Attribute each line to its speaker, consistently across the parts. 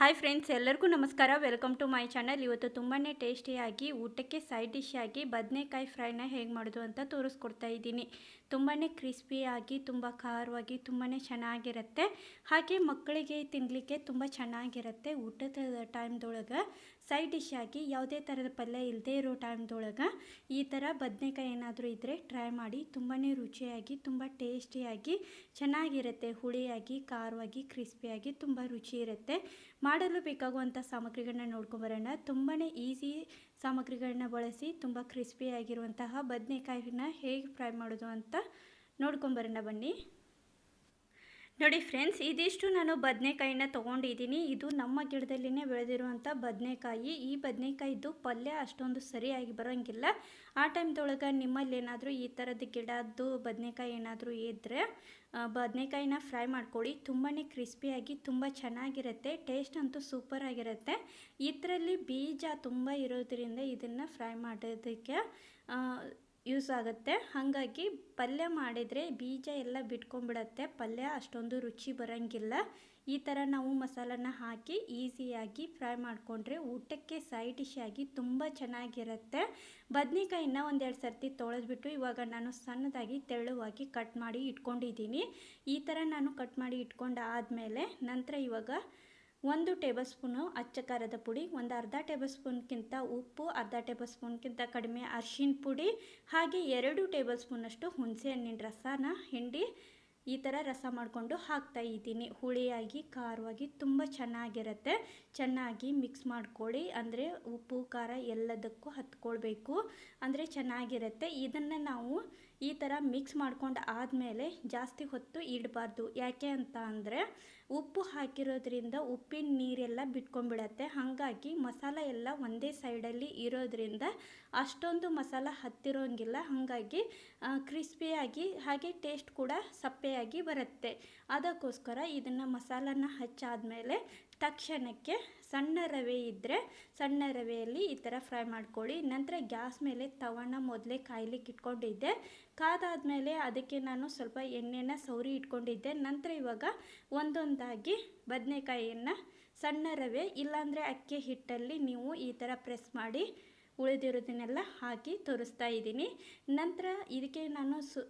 Speaker 1: Hi friends ಎಲ್ಲರಿಗೂ ನಮಸ್ಕಾರ. Welcome to my channel ಇವತ್ತು ತುಂಬಾ ಟೇಸ್ಟಿಯಾಗಿ ಊಟಕ್ಕೆ ಸೈಡ್ ಡಿಶ್ ಆಗಿ ಬದನೆಕಾಯಿ ಫ್ರೈನ ಹೇಗೆ ಮಾಡೋದು ಅಂತ ತೋರಿಸ್ಕೊಡ್ತಾ ಇದ್ದೀನಿ. ತುಂಬಾ ಕ್ರಿಸ್ಪಿಯಾಗಿ ತುಂಬ ಖಾರವಾಗಿ ತುಂಬಾ ಚೆನ್ನಾಗಿರುತ್ತೆ. ಹಾಗೆ ಮಕ್ಕಳಿಗೆ ತಿನ್ನಲಿಕ್ಕೆ ತುಂಬ ಚೆನ್ನಾಗಿರುತ್ತೆ ಊಟದ ಟೈಮ್ದೊಳಗೆ ಸೈಡ್ ಡಿಶ್ ಆಗಿ ಯಾವುದೇ ಥರದ ಪಲ್ಯ ಇಲ್ಲದೇ ಇರೋ ಟೈಮ್ದೊಳಗೆ ಈ ಥರ ಬದನೆಕಾಯಿ ಏನಾದರೂ ಇದ್ದರೆ ಟ್ರೈ ಮಾಡಿ ತುಂಬಾ ರುಚಿಯಾಗಿ, ತುಂಬ ಟೇಸ್ಟಿಯಾಗಿ ಚೆನ್ನಾಗಿರುತ್ತೆ. ಹುಳಿಯಾಗಿ, ಖಾರವಾಗಿ ಕ್ರಿಸ್ಪಿಯಾಗಿ ತುಂಬ ರುಚಿ ಇರುತ್ತೆ. ಮಾಡಲು ಬೇಕಾಗುವಂಥ ಸಾಮಗ್ರಿಗಳನ್ನ ನೋಡ್ಕೊಂಬರೋಣ ತುಂಬಾ ಈಸಿ ಸಾಮಗ್ರಿಗಳನ್ನ ಬಳಸಿ ತುಂಬ ಕ್ರಿಸ್ಪಿಯಾಗಿರುವಂತಹ ಬದನೆಕಾಯಿನ ಹೇಗೆ ಫ್ರೈ ಮಾಡೋದು ಅಂತ ನೋಡ್ಕೊಂಬರೋಣ ಬನ್ನಿ. ನೋಡಿ ಫ್ರೆಂಡ್ಸ್, ಇದಿಷ್ಟು ನಾನು ಬದನೆಕಾಯಿನ ತೊಗೊಂಡಿದ್ದೀನಿ. ಇದು ನಮ್ಮ ಗಿಡದಲ್ಲಿನೇ ಬೆಳೆದಿರುವಂಥ ಬದನೆಕಾಯಿ. ಈ ಬದನೆಕಾಯಿದು ಪಲ್ಯ ಅಷ್ಟೊಂದು ಸರಿಯಾಗಿ ಬರೋಂಗಿಲ್ಲ. ಆ ಟೈಮ್ದೊಳಗೆ ನಿಮ್ಮಲ್ಲಿ ಏನಾದರೂ ಈ ಥರದ ಗಿಡದ್ದು ಬದನೆಕಾಯಿ ಏನಾದರೂ ಇದ್ದರೆ ಬದನೆಕಾಯಿನ ಫ್ರೈ ಮಾಡ್ಕೊಳ್ಳಿ. ತುಂಬಾ ಕ್ರಿಸ್ಪಿಯಾಗಿ, ತುಂಬ ಚೆನ್ನಾಗಿರುತ್ತೆ. ಟೇಸ್ಟ್ ಅಂತೂ ಸೂಪರ್ ಆಗಿರುತ್ತೆ ಇದರಲ್ಲಿ ಬೀಜ ತುಂಬ ಇರೋದ್ರಿಂದ ಇದನ್ನು ಫ್ರೈ ಮಾಡೋದಕ್ಕೆ ಯೂಸ್ ಆಗುತ್ತೆ. ಹಾಗಾಗಿ ಪಲ್ಯ ಮಾಡಿದರೆ ಬೀಜ ಎಲ್ಲ ಬಿಟ್ಕೊಂಡ್ಬಿಡತ್ತೆ. ಪಲ್ಯ ಅಷ್ಟೊಂದು ರುಚಿ ಬರೋಂಗಿಲ್ಲ. ಈ ಥರ ನಾವು ಮಸಾಲನ ಹಾಕಿ ಈಸಿಯಾಗಿ ಫ್ರೈ ಮಾಡಿಕೊಂಡ್ರೆ ಊಟಕ್ಕೆ ಸೈಡ್ ಡಿಶ್ ಆಗಿ ತುಂಬ ಚೆನ್ನಾಗಿರುತ್ತೆ. ಬದ್ನಿಕಾಯಿನ ಒಂದೆರಡು ಸರ್ತಿ ತೊಳೆದ್ಬಿಟ್ಟು ಇವಾಗ ನಾನು ಸಣ್ಣದಾಗಿ ತೆಳುವಾಗಿ ಕಟ್ ಮಾಡಿ ಇಟ್ಕೊಂಡಿದ್ದೀನಿ. ಈ ಥರ ನಾನು ಕಟ್ ಮಾಡಿ ಇಟ್ಕೊಂಡು ಆದಮೇಲೆ ನಂತರ ಇವಾಗ ಒಂದು ಟೇಬಲ್ ಸ್ಪೂನು ಅಚ್ಚ ಖಾರದ ಪುಡಿ, ಒಂದು ಅರ್ಧ ಟೇಬಲ್ ಸ್ಪೂನ್ಗಿಂತ ಉಪ್ಪು, ಅರ್ಧ ಟೇಬಲ್ ಸ್ಪೂನ್ಗಿಂತ ಕಡಿಮೆ ಅರ್ಶಿನ ಪುಡಿ, ಹಾಗೆ ಎರಡು ಟೇಬಲ್ ಸ್ಪೂನಷ್ಟು ಹುಣಸೆ ಹಣ್ಣಿನ ರಸನ, ಹಿಂಡಿ, ಈ ಥರ ರಸ ಮಾಡಿಕೊಂಡು ಹಾಕ್ತಾ ಇದ್ದೀನಿ. ಹುಳಿಯಾಗಿ, ಖಾರವಾಗಿ ತುಂಬ ಚೆನ್ನಾಗಿರುತ್ತೆ. ಚೆನ್ನಾಗಿ ಮಿಕ್ಸ್ ಮಾಡ್ಕೊಳ್ಳಿ. ಅಂದರೆ ಉಪ್ಪು, ಖಾರ ಎಲ್ಲದಕ್ಕೂ ಹತ್ಕೊಳ್ಬೇಕು. ಅಂದರೆ ಚೆನ್ನಾಗಿರುತ್ತೆ. ಇದನ್ನು ನಾವು ಈ ಥರ ಮಿಕ್ಸ್ ಮಾಡ್ಕೊಂಡು ಆದಮೇಲೆ ಜಾಸ್ತಿ ಹೊತ್ತು ಇಡಬಾರ್ದು. ಯಾಕೆ ಅಂತ ಅಂದರೆ ಉಪ್ಪು ಹಾಕಿರೋದ್ರಿಂದ ಉಪ್ಪಿನ ನೀರೆಲ್ಲ ಬಿಟ್ಕೊಂಡ್ಬಿಡತ್ತೆ. ಹಾಗಾಗಿ ಮಸಾಲ ಎಲ್ಲ ಒಂದೇ ಸೈಡಲ್ಲಿ ಇರೋದ್ರಿಂದ ಅಷ್ಟೊಂದು ಮಸಾಲ ಹತ್ತಿರೋಂಗಿಲ್ಲ. ಹಾಗಾಗಿ ಕ್ರಿಸ್ಪಿಯಾಗಿ ಹಾಗೆ ಟೇಸ್ಟ್ ಕೂಡ ಸಪ್ಪೆಯಾಗಿ ಬರುತ್ತೆ. ಅದಕ್ಕೋಸ್ಕರ ಇದನ್ನು ಮಸಾಲನ ಹಚ್ಚಾದಮೇಲೆ ತಕ್ಷಣಕ್ಕೆ ಸಣ್ಣ ರವೆ ಇದ್ದರೆ ಸಣ್ಣ ರವೆಯಲ್ಲಿ ಈ ಥರ ಫ್ರೈ ಮಾಡ್ಕೊಳ್ಳಿ. ನಂತರ ಗ್ಯಾಸ್ ಮೇಲೆ ತವಣ ಮೊದಲೇ ಕಾಯ್ಲಿಕ್ಕೆ ಇಟ್ಕೊಂಡಿದ್ದೆ. ಕಾದಾದಮೇಲೆ ಅದಕ್ಕೆ ನಾನು ಸ್ವಲ್ಪ ಎಣ್ಣೆನ ಸೌರಿ ಇಟ್ಕೊಂಡಿದ್ದೆ. ನಂತರ ಇವಾಗ ಒಂದೊಂದಾಗಿ ಬದನೆಕಾಯಿಯನ್ನು ಸಣ್ಣ ರವೆ, ಇಲ್ಲಾಂದರೆ ಅಕ್ಕಿ ಹಿಟ್ಟಲ್ಲಿ ನೀವು ಈ ಥರ ಪ್ರೆಸ್ ಮಾಡಿ ಉಳಿದಿರೋದನ್ನೆಲ್ಲ ಹಾಕಿ ತೋರಿಸ್ತಾ ಇದ್ದೀನಿ. ನಂತರ ಇದಕ್ಕೆ ನಾನು ಸು,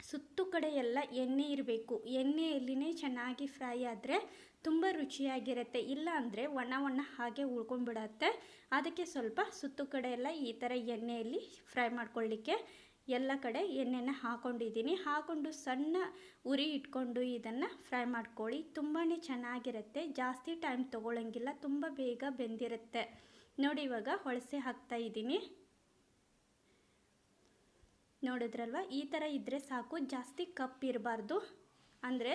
Speaker 1: ಸುತ್ತು ಕಡೆ ಎಲ್ಲ ಎಣ್ಣೆ ಇರಬೇಕು. ಎಣ್ಣೆಯಲ್ಲಿನೇ ಚೆನ್ನಾಗಿ ಫ್ರೈ ಆದರೆ ತುಂಬ ರುಚಿಯಾಗಿರುತ್ತೆ. ಇಲ್ಲ ಅಂದರೆ ಒಣ ಒಣ ಹಾಗೆ ಉಳ್ಕೊಂಡ್ಬಿಡತ್ತೆ. ಅದಕ್ಕೆ ಸ್ವಲ್ಪ ಸುತ್ತು ಕಡೆ ಈ ಥರ ಎಣ್ಣೆಯಲ್ಲಿ ಫ್ರೈ ಮಾಡ್ಕೊಳ್ಳಿಕ್ಕೆ ಎಲ್ಲ ಕಡೆ ಎಣ್ಣೆನ ಹಾಕೊಂಡಿದ್ದೀನಿ. ಹಾಕೊಂಡು ಸಣ್ಣ ಉರಿ ಇಟ್ಕೊಂಡು ಇದನ್ನು ಫ್ರೈ ಮಾಡ್ಕೊಳ್ಳಿ. ತುಂಬಾ ಚೆನ್ನಾಗಿರುತ್ತೆ. ಜಾಸ್ತಿ ಟೈಮ್ ತೊಗೊಳಂಗಿಲ್ಲ. ತುಂಬ ಬೇಗ ಬೆಂದಿರುತ್ತೆ. ನೋಡಿ ಇವಾಗ ಹೊಳಸೆ ಹಾಕ್ತಾ ಇದ್ದೀನಿ. ನೋಡಿದ್ರಲ್ವ? ಈ ಥರ ಇದ್ದರೆ ಸಾಕು. ಜಾಸ್ತಿ ಕಪ್ ಇರಬಾರ್ದು. ಅಂದರೆ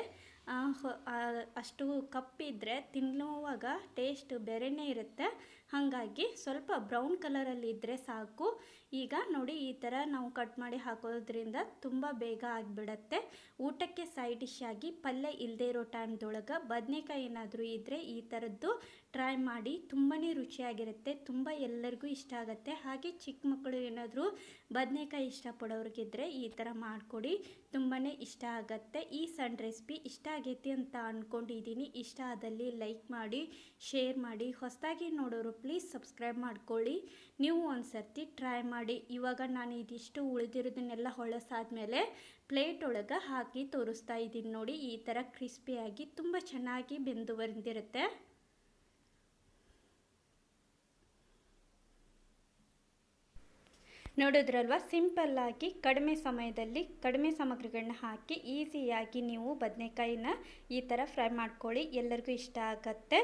Speaker 1: ಅಷ್ಟು ಕಪ್ಪಿದ್ರೆ ತಿನ್ನುವಾಗ ಟೇಸ್ಟ್ ಬೇರೆಯೇ ಇರುತ್ತೆ. ಹಾಗಾಗಿ ಸ್ವಲ್ಪ ಬ್ರೌನ್ ಕಲರಲ್ಲಿ ಇದ್ದರೆ ಸಾಕು. ಈಗ ನೋಡಿ ಈ ಥರ ನಾವು ಕಟ್ ಮಾಡಿ ಹಾಕೋದ್ರಿಂದ ತುಂಬ ಬೇಗ ಆಗಿಬಿಡತ್ತೆ. ಊಟಕ್ಕೆ ಸೈಡ್ ಡಿಶ್ ಆಗಿ ಪಲ್ಯ ಇಲ್ಲದೆ ಇರೋ ಟೈಮ್ದೊಳಗೆ ಬದನೆಕಾಯಿ ಏನಾದರೂ ಇದ್ದರೆ ಈ ಥರದ್ದು ಟ್ರೈ ಮಾಡಿ ತುಂಬಾ ರುಚಿಯಾಗಿರುತ್ತೆ. ತುಂಬ ಎಲ್ಲರಿಗೂ ಇಷ್ಟ ಆಗುತ್ತೆ. ಹಾಗೆ ಚಿಕ್ಕ ಮಕ್ಕಳು ಏನಾದರೂ ಬದನೆಕಾಯಿ ಇಷ್ಟಪಡೋರಿಗಿದ್ರೆ ಈ ಥರ ಮಾಡಿಕೊಡಿ. ತುಂಬಾ ಇಷ್ಟ ಆಗುತ್ತೆ. ಈ ಸಣ್ಣ ರೆಸಿಪಿ ಇಷ್ಟ ಆಗೈತಿ ಅಂತ ಅಂದ್ಕೊಂಡಿದ್ದೀನಿ ಇಷ್ಟ ಆದಲ್ಲಿ ಲೈಕ್ ಮಾಡಿ ಶೇರ್ ಮಾಡಿ. ಹೊಸದಾಗಿ ನೋಡೋರು ಪ್ಲೀಸ್ ಸಬ್ಸ್ಕ್ರೈಬ್ ಮಾಡ್ಕೊಳ್ಳಿ. ನೀವು ಒಂದು ಸರ್ತಿ ಟ್ರೈ ಮಾಡಿ. ಇವಾಗ ನಾನು ಇದಿಷ್ಟು ಉಳಿದಿರೋದನ್ನೆಲ್ಲ ಹೊಳಸಾದ್ಮೇಲೆ ಪ್ಲೇಟ್ ಒಳಗೆ ಹಾಕಿ ತೋರಿಸ್ತಾ ಇದ್ದೀನಿ ನೋಡಿ. ಈ ಥರ ಕ್ರಿಸ್ಪಿಯಾಗಿ ತುಂಬ ಚೆನ್ನಾಗಿ ಬೆಂದು ಬಂದಿರುತ್ತೆ. ನೋಡಿದ್ರಲ್ವ? ಸಿಂಪಲ್ಲಾಗಿ ಕಡಿಮೆ ಸಮಯದಲ್ಲಿ ಕಡಿಮೆ ಸಾಮಗ್ರಿಗಳನ್ನ ಹಾಕಿ, ಈಸಿಯಾಗಿ ನೀವು ಬದನೆಕಾಯಿನ ಈ ಥರ ಫ್ರೈ ಮಾಡ್ಕೊಳ್ಳಿ. ಎಲ್ಲರಿಗೂ ಇಷ್ಟ ಆಗತ್ತೆ.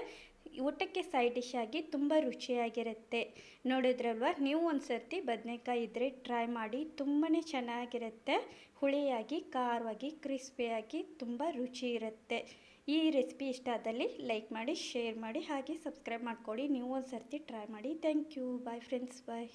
Speaker 1: ಊಟಕ್ಕೆ ಸೈಡ್ ಡಿಶ್ ಆಗಿ ತುಂಬ ರುಚಿಯಾಗಿರುತ್ತೆ. ನೋಡಿದ್ರಲ್ವ? ನೀವು ಒಂದು ಸರ್ತಿ ಬದನೆಕಾಯಿ ಇದ್ದರೆ ಟ್ರೈ ಮಾಡಿ ತುಂಬಾ ಚೆನ್ನಾಗಿರುತ್ತೆ. ಹುಳಿಯಾಗಿ, ಖಾರವಾಗಿ, ಕ್ರಿಸ್ಪಿಯಾಗಿ ತುಂಬ ರುಚಿ ಇರುತ್ತೆ. ಈ ರೆಸಿಪಿ ಇಷ್ಟ ಆದಲ್ಲಿ ಲೈಕ್ ಮಾಡಿ, ಶೇರ್ ಮಾಡಿ, ಹಾಗೆ ಸಬ್ಸ್ಕ್ರೈಬ್ ಮಾಡ್ಕೊಳ್ಳಿ. ನೀವು ಒಂದು ಸರ್ತಿ ಟ್ರೈ ಮಾಡಿ. Thank you. Bye friends. Bye.